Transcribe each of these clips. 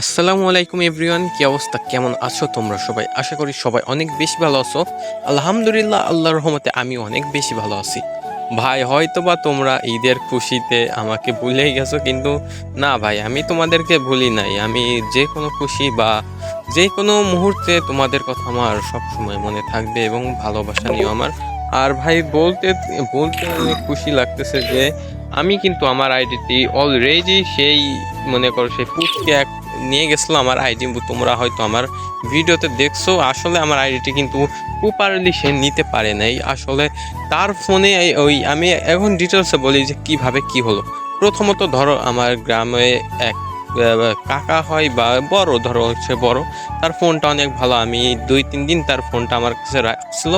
আসসালামু আলাইকুম এভরিওয়ান, কি অবস্থা? কেমন আছো তোমরা সবাই? আশা করি সবাই অনেক বেশি ভালো আছো। আলহামদুলিল্লাহ, আল্লাহর রহমতে আমি অনেক বেশি ভালো আছি। ভাই হয়তো বা তোমরা ঈদের খুশিতে আমাকে ভুলেই গেছো, কিন্তু না ভাই, আমি তোমাদেরকে ভুলি নাই। আমি যে কোনো খুশি বা যে কোনো মুহূর্তে তোমাদের কথা আমার সব সময় মনে থাকবে এবং ভালোবাসা নিয়েও আমার। আর ভাই, বলতে বলতে অনেক খুশি লাগতেছে যে, আমি কিন্তু আমার আইডিটি অলরেডি সেই, মনে করো সেই পুটকে এক নিয়ে গেছিল আমার আইডি তোমরা হয়তো আমার ভিডিওতে দেখছ। আসলে আমার আইডিটি কিন্তু প্রপারলি সে নিতে পারে নাই। আসলে তার ফোনে ওই আমি এখন ডিটেলসে বলি যে কীভাবে কি হলো। প্রথমত ধরো আমার গ্রামে এক কাকা হয় বা বড়, ধরো হচ্ছে বড়, তার ফোনটা অনেক ভালো। আমি দুই, তিন দিন তার ফোনটা আমার কাছে রাখছিল।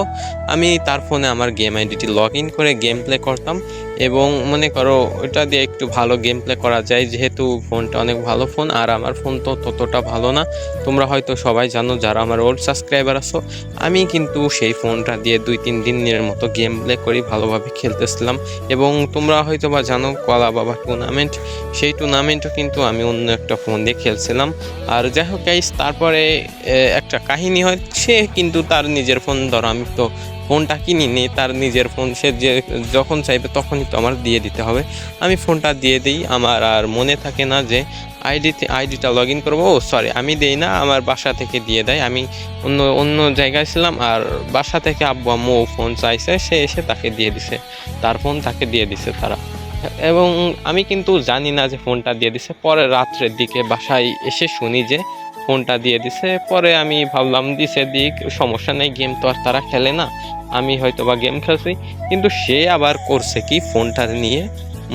আমি তার ফোনে আমার গেম আইডিটি লগ ইন করে গেম প্লে করতাম। এবং মনে করো ওটা দিয়ে একটু ভালো গেম প্লে করা যায়, যেহেতু ফোনটা অনেক ভালো ফোন আর আমার ফোন তো ততটা ভালো না। তোমরা হয়তো সবাই জানো যারা আমার ওল্ড সাবস্ক্রাইবার আছো, আমি কিন্তু সেই ফোনটা দিয়ে দুই তিন দিনের মতো গেম প্লে করি, ভালোভাবে খেলতেছিলাম। এবং তোমরা হয়তো বা জানো কলা বাবা টুর্নামেন্ট সেই টুর্নামেন্টও কিন্তু আমি অন্য একটা ফোন দিয়ে খেলছিলাম। আর যাই হোক তারপরে একটা কাহিনী হয় সে কিন্তু তার নিজের ফোন ধরো আমি তো ফোনটা কিনিনি তার নিজের ফোন, সে যে যখন চাইবে তখনই তো আমার দিয়ে দিতে হবে। আমি ফোনটা দিয়ে দিই, আমার আর মনে থাকে না যে আইডিতে আইডিটা লগ ইন করব। ও সরি আমি দেই না, আমার বাসা থেকে দিয়ে দেয়। আমি অন্য অন্য জায়গায় ছিলাম আর বাসা থেকে আব্বু আম্মু ফোন চাইছে, সে এসে তাকে দিয়ে দিছে। তার ফোন তাকে দিয়ে দিছে তারা। এবং আমি কিন্তু জানি না যে ফোনটা দিয়ে দিছে। পরে রাত্রের দিকে বাসায় এসে শুনি যে ফোনটা দিয়ে দিছে। পরে আমি ভাবলাম, দিছে দিক, সমস্যা নেই, গেম তো আর তারা খেলে না। আমি হয়তো বা গেম খেলছি, কিন্তু সে আবার করছে কি ফোনটা নিয়ে?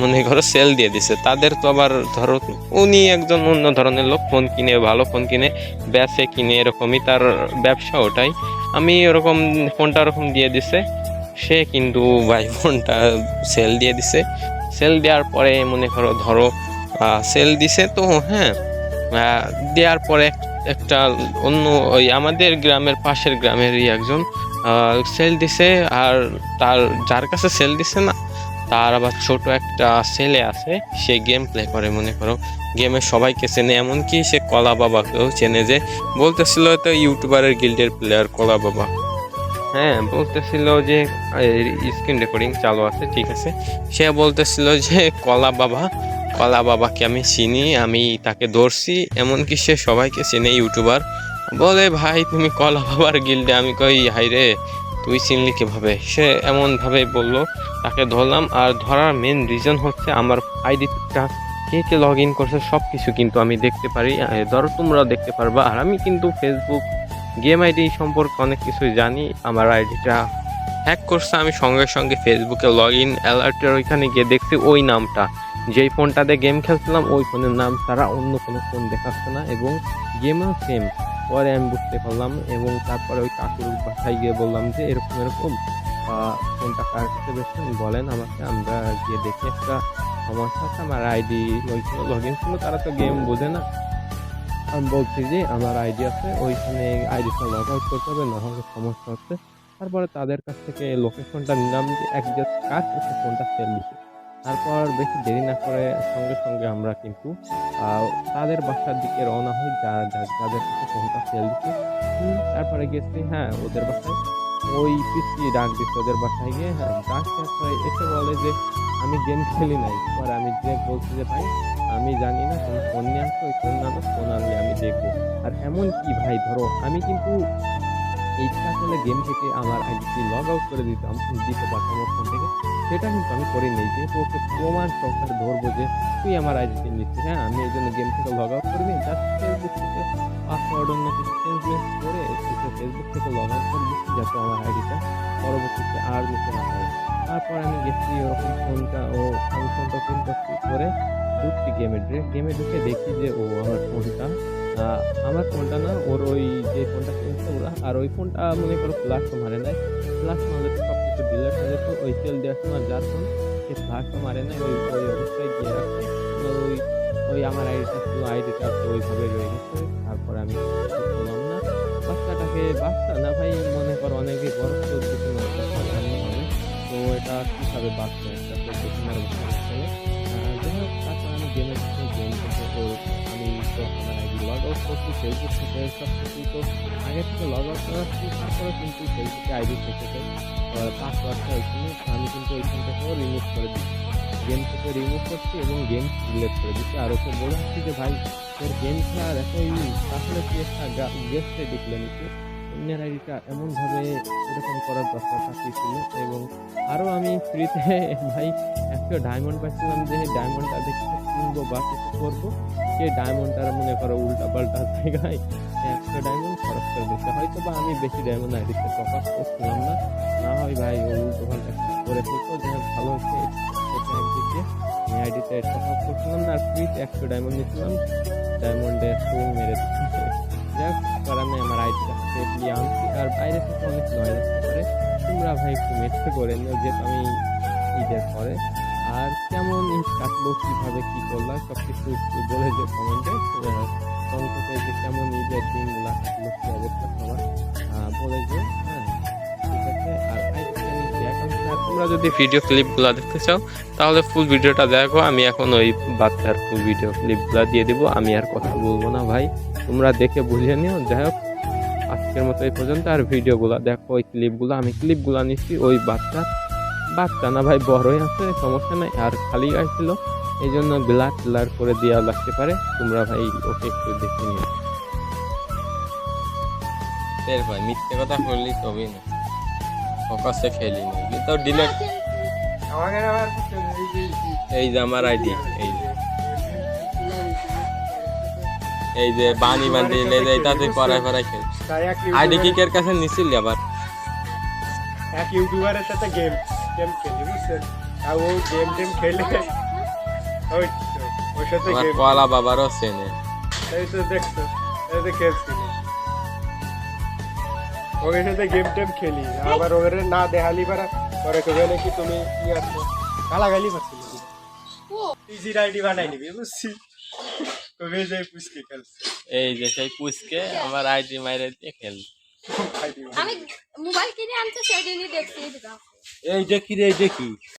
মনে করো সেল দিয়ে দিছে। তাদের তো আবার ধরো উনি একজন অন্য ধরনের লোক, ফোন কিনে, ভালো ফোন কিনে বেচে কিনে, এরকমই তার ব্যবসা ওটাই। আমি ওরকম ফোনটা ওরকম দিয়ে দিছে, সে কিন্তু ভাই ফোনটা সেল দিয়ে দিছে। সেল দেওয়ার পরে মনে করো ধরো সেল দিছে তো হ্যাঁ দেওয়ার পরে একটা অন্য ওই আমাদের গ্রামের পাশের গ্রামেরই একজন সেল দিছে আর তার, যার কাছে সেল দিছে না, তার আবার ছোট একটা ছেলে আছে, সে গেম প্লে করে, মনে করো। গেমে সবাইকে চেনে, এমনকি সে কলা বাবাকেও চেনে যে, বলতেছিল তো ইউটিউবারের গিল্ডের প্লেয়ার কলা বাবা। হ্যাঁ বলতেছিল যে স্ক্রিন রেকর্ডিং চালু আছে, ঠিক আছে। সে বলতেছিল যে, কলা বাবা, কলা বাবাকে আমি চিনি, আমি তাকে ধরছি, এমনকি সে সবাইকে চেনে ইউটিউবার বলে, ভাই, তুমি কলা বাবার গিল্ডে। আমি কই, হাই রে, তুই চিনলি কীভাবে? সে এমনভাবে বলল, তাকে ধরলাম আর ধরার মেন রিজন হচ্ছে আমার আইডিটা কে কে লগ ইন করছে সব কিছু কিন্তু আমি দেখতে পারি। ধরো তোমরাও দেখতে পারবা। আর আমি কিন্তু ফেসবুক গেম আইডি সম্পর্কে অনেক কিছুই জানি। আমার আইডিটা হ্যাক করছে। আমি সঙ্গে সঙ্গে ফেসবুকে লগ ইন অ্যালার্টের ওইখানে গিয়ে দেখছি ওই নামটা। যেই ফোনটাতে গেম খেলছিলাম, ওই ফোনের নাম ছাড়া অন্য কোনো ফোন দেখাচ্ছে না এবং গেমও সেম পরে আমি বুঝতে পারলাম এবং তারপরে ওই কাকুর বাসায় গিয়ে বললাম যে এরকম এরকম ফোনটা কার কাছে বেশি বলেন আমাকে, আমরা গিয়ে দেখি একটা সমস্যা আছে, আমার আইডি ওইখানে লগ ইন ছিল, তারা তো গেম বোঝে না। আমি বলছি যে আমার আইডি আছে, ওইখানে আইডিটা লগ আউট করতে হবে, না হলে সমস্যা হচ্ছে। তারপরে তাদের কাছ থেকে লোকেশনটা নিলাম, যে একজাস্ট কাজ ফোনটা সেল দিছে তারপর বেশি দেরি না করে সঙ্গে সঙ্গে আমরা কিন্তু তাদের বাসার দিকে রওনা হই, যা- যাদের ফোনটা সেল দিচ্ছে তারপরে গেছি হ্যাঁ ওদের বাসায়। ওই পিসি ডাক দিচ্ছে ওদের বাসায় গিয়ে হ্যাঁ ডাক এসে বলে যে, আমি গেম খেলি নাই। পরে আমি যে বলছি যে, ভাই, আমি জানি না তুমি ফোন নিয়ে আসো, ওই ফোন আনো, ফোন আনলে আমি দেখব। আর এমন কি ভাই, ধরো, আমি কিন্তু ইচ্ছা করলে গেম থেকে আমার আইডিটি লগ আউট করে দিতাম, দিতে পারতাম ওর ফোন থেকে? সেটা কিন্তু আমি করি নেই। যেহেতু ওকে প্রমাণ সহকারে ধরবো যে তুই আমার আইডিটি নিচ্ছিস হ্যাঁ? আমি এই জন্য গেম থেকে লগ আউট করিনি জাস্ট ফেসবুক থেকে পাসওয়ার্ড অন্য কিছু চেঞ্জ করে ফেসবুক থেকে লগ আউট করে দিচ্ছি যাতে আমার আইডিটা পরবর্তীতে আর নিতে না পারে। তারপর আমি গেছি ওরকম ফোনটা ও, আমি ফোনটা প্রিন্ট করে ঢুকছি গেমে গেমে ঢুকে দেখি যে ও আমার ফোনটা আমার ফোনটা না, ওর ওই যে ফোনটা কিনছে ওরা, আর ওই ফোনটা মনে করো ফ্লাশ তো মারে নাই। হয়ে যেত ওই সেল দেওয়ার সময় যার ফোন, সে তো মারে নাই, ওই ওই অবস্থায় দিয়ে রাখছে তো ওই ওই আমার আইডিটা ছিল আইডিটা তো ওইভাবে রয়ে গেছে। তারপরে আমি করলাম না, বাচ্চাটাকে বাচ্চা না ভাই, মনে করো অনেকে বড় পনেরো বছর তো এটা কীভাবে বাচ্চা একটা পনেরো বছর যাই হোক, তারপর আমি গেমের গেম আমি আমার লগ আউট করছি ফেসবুক থেকে সব তো আগে থেকে লগ আউট করাচ্ছি তারপরে কিন্তু ফেসবুকে আইডি থেকে পাসওয়ার্ডটা ওইখানে আমি কিন্তু ওইখান থেকেও রিমুভ করে দিচ্ছি। গেম থেকে রিমুভ করছি এবং গেম ডিলেট করে দিচ্ছি। আর ওকে বলে দিচ্ছি যে, ভাই, তোর গেম খেলার এতই তাহলে তুই একটা গেস্টে ডিক্লে নিচ্ছিস অন্যের আইডিটা এমনভাবে এরকম করার দরকারটা কি ছিল এবং আরও আমি ফ্রিতে ভাই একটা ডায়মন্ড পাচ্ছিলাম যে ডায়মন্ডটা দেখে কিনবো বা কিছু করব। সেই ডায়মন্ডটার মনে করো উল্টা পাল্টা জায়গায় একশো ডায়মন্ড খরচ করে দিচ্ছে। হয়তো বা আমি বেশি ডায়মন্ড আইডিতে ফোকাস করছিলাম না। না হয় ভাই, ও উল্টো পাল্টা করে ফেলতো। যে ভালো হচ্ছে সেটা একদিক দিয়ে আমি আইডিতে ফোকাস করছিলাম না, আর ফ্রিতে একশো ডায়মন্ড নিয়েছিলাম। ডায়মন্ডে ফুল মেরে দিচ্ছে। যাক কারণে আমার আইডিটা সেফলি আনছি। আর বাইরে থেকে অনেক নয় পারে। তোমরা ভাই একটু মেট্রে করে নিও, যেহেতু আমি ঈদের পরে। আর কেমন কাটলো, কীভাবে কী করলাম সব কিছু একটু বলে যে কমেন্টে অন্তত যে কেমন ঈদের দিনগুলো কাটলো, কী অবস্থা সবার বলে যে হ্যাঁ। তোমরা যদি ভিডিও ক্লিপগুলো দেখতে চাও, তাহলে ফুল ভিডিওটা দেখো, আমি এখন ওই বাচ্চার ফুল ভিডিও ক্লিপগুলো দিয়ে দিব, আমি আর কথা বলব না ভাই। তোমরা দেখে বুঝে নিও, যাই হোক। আজকের মতো এই পর্যন্ত, আর ভিডিওগুলো দেখো, ওই ক্লিপগুলো আমি ক্লিপগুলো নিচ্ছি, ওই বাচ্চা বাচ্চা না ভাই বড়ই আছে সমস্যা নাই। আর খালি আসছিল এই জন্য ব্লার ব্লার করে দেওয়া লাগতে পারে। তোমরা ভাই ওকে একটু দেখে নিও। এর ভাই মিথ্যে কথা বললি তবেই না। ফোকাসে খেলি না। তো ডিলেট এই যে আমার আইডি এই যে। এই যে বানি বানি এই যে এটাতে পড়ায় পড়ায় খেল। আইডি কি কের কাছে নিছিল আবার। এক ইউটিউবারের সাথে গেম গেম খেলি বুঝছেন আর ও গেম টেম খেলে ওই তো, ওর সাথে গেম কলা বাবারও চেনে। এই তো দেখছ এই তো খেলছিল ওর সাথে গেম টেম খেলি আবার ওর না দেখালি পারা পরে কবে নাকি তুমি কি আছো। গালাগালি পাচ্ছিল ইজি আইডি বানাই নিবি বুঝছি? কবে যাই পুষকে খেলছে। এই যে সেই পুচকে আমার আইডি মাইরে দিয়ে খেল আমি মোবাইল কিনে আনতে সেদিনই দেখছি এই দেখো। রে এই দেখি